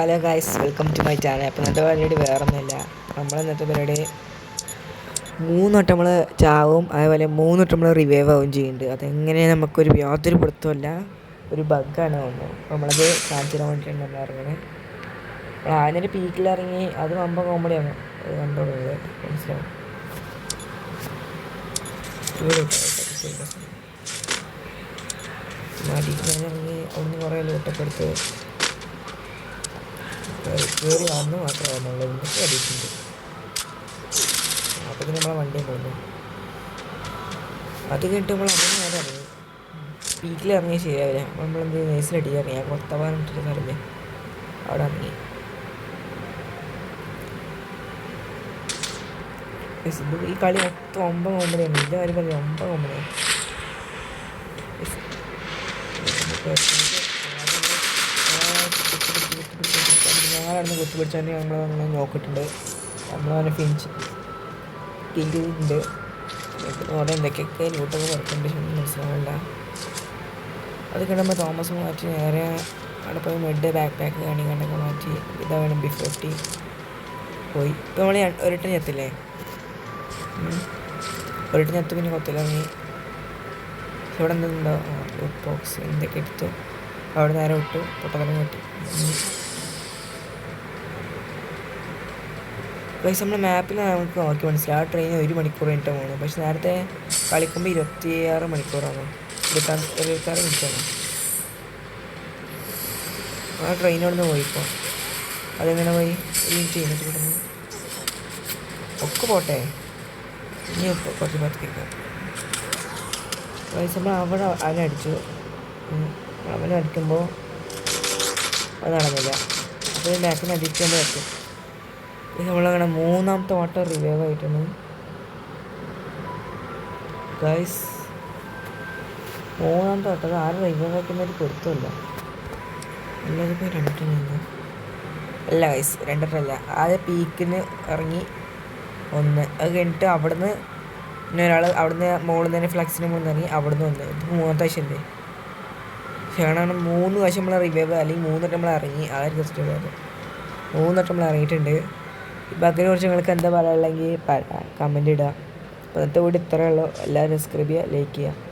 Hello guys welcome to my channel അപ്പോൾ ഇന്നത്തെ പരിപാടി വേറെ ഒന്നുമില്ല നമ്മൾ ഇന്നത്തെ പരിപാടി മൂന്ന് വട്ടം നമ്മൾ ചാവും അതേപോലെ മൂന്ന് വട്ടം നമ്മൾ റിവൈവ് ആവുകയും ചെയ്യുന്നുണ്ട്. അതെങ്ങനെ നമുക്കൊരു യാതൊരു പിടുത്തമല്ല ഒരു ബഗ്ഗാണ് അപ്പോൾ നമ്മളത് കാണിച്ചു തരാൻ വേണ്ടിയിട്ടാണ് നമ്മൾ ഇറങ്ങുന്നത് പീക്കിൽ ഇറങ്ങി അത് വമ്പ കോമഡിയാണ് അത് കണ്ടോളൂ. മനസ്സിലാവും മാറ്റിയിട്ട് ഇറങ്ങി അവിടുന്ന് കുറേ ലൂട്ടൊക്കെ എടുത്ത് കയറി വന്ന് മാത്രമേ നമ്മൾ ഇന്നത്തെ അടിയിട്ടുണ്ട് അപ്പോഴത്തേക്ക് നമ്മളെ വണ്ടിയും പോകുന്നു അത് കേട്ട് നമ്മൾ അങ്ങനെ നേരെ ഇറങ്ങി വീട്ടിൽ ഇറങ്ങി ശരിയാവില്ല. അപ്പോൾ നമ്മളെന്ത് നേഴ്സിലടി ഇറങ്ങി. കൊത്തവാൻ ഇട്ടിട്ട് സ്ഥലമേ അവിടെ ഇറങ്ങി. ഈ കളി മൊത്തം ഒമ്പത് ഒമ്പതാണ്. ഇതിന്റെ കാര്യം പറയാം ഒമ്പത് കോമ്പടിയാണ് ഞങ്ങളവിടുന്ന് കുത്തി പിടിച്ചാൽ നമ്മൾ അങ്ങനെ നോക്കിയിട്ടുണ്ട്. നമ്മൾ അവനെ ഫിഞ്ച് ചെയ്തിട്ടുണ്ട്. അവിടെ എന്തൊക്കെയൊക്കെ ലൂട്ടൊക്കെ വർക്കുണ്ട് മനസ്സിലാവില്ല അത് കിടമ്പോൾ തോമസ് മാറ്റി നേരെ അവിടെ പോയി മെഡ് ബാക്ക് പാക്ക് കാണിക്കണ്ടൊക്കെ മാറ്റി ഇതാ വേണം ബി ഫിഫ്റ്റി പോയി. ഇപ്പോൾ നമ്മൾ ഒരിട്ട് ഞെത്തില്ലേ ഒരിട്ട് ഞെത്ത് പിന്നെ കൊത്തിലിറങ്ങി ഇവിടെ എന്തുണ്ടോ? ബോക്സ് എന്തൊക്കെ എടുത്തു. അവിടെ നേരെ വിട്ടു. പൊട്ടക്കരം കെട്ടി. പക്ഷേ നമ്മൾ മാപ്പിൽ നമുക്ക് നോക്കി മനസ്സിലായി. ആ ട്രെയിൻ ഒരു മണിക്കൂർ കഴിഞ്ഞിട്ട് പോകുന്നത് പക്ഷെ നേരത്തെ കളിക്കുമ്പോൾ ഇരുപത്തിയാറ് മണിക്കൂറാണ്. ഇരുപത്താറ് മിനിറ്റാണ്. ആ ട്രെയിൻ അവിടെ നിന്ന് പോയിപ്പോൾ അതെങ്ങനെ പോയി? മിനിറ്റ് കഴിഞ്ഞിട്ട് കിട്ടുന്നു ഒക്കെ പോട്ടെ. ഇനി കുറച്ച് പത്ത് കേൾക്കാം പൈസ നമ്മൾ അവിടെ അവനടിച്ചു അവനടിക്കുമ്പോൾ അത് നടന്നില്ല. അപ്പോൾ ബാക്കിന് അടിക്കാൻ പറ്റും. നമ്മളങ്ങനെ മൂന്നാമത്തെ വട്ടം റിവൈവ് ആയിട്ടാണ് ഗൈസ് മൂന്നാമത്തെ വട്ടം ആ റിവേവ് ആക്കുന്ന ഒരു പൊരുത്തമില്ല. ഇപ്പോൾ രണ്ടെണ്ണ അല്ല ഗൈസ് രണ്ടെണ്ണല്ല ആദ്യം പീക്കിന് ഇറങ്ങി ഒന്ന്. അത് കഴിഞ്ഞിട്ട് അവിടുന്ന് പിന്നെ ഒരാൾ അവിടുന്ന് മുകളിൽ തന്നെ ഫ്ലക്സിന് മുകളിൽ ഇറങ്ങി അവിടുന്ന് ഒന്ന് ഇത് മൂന്നാമത്തെ വശമല്ലേ ക്ഷണമാണ് മൂന്ന് വശം നമ്മൾ റിവൈവ് അല്ലെങ്കിൽ മൂന്നിട്ട് നമ്മൾ ഇറങ്ങി. അതായിരിക്കും ഒരു ജസ്റ്റ് മൂന്നിട്ട് നമ്മൾ ഇറങ്ങിയിട്ടുണ്ട്. ഇപ്പം അതിനെ കുറിച്ച് നിങ്ങൾക്ക് എന്താ പറയാനുള്ളതെങ്കിൽ കമന്റ് ഇടുക. അപ്പോൾ ഇന്നത്തെ വീഡിയോ ഇത്രയേ ഉള്ളൂ. എല്ലാവരും സബ്സ്ക്രൈബ് ചെയ്യുക ലൈക്ക് ചെയ്യുക.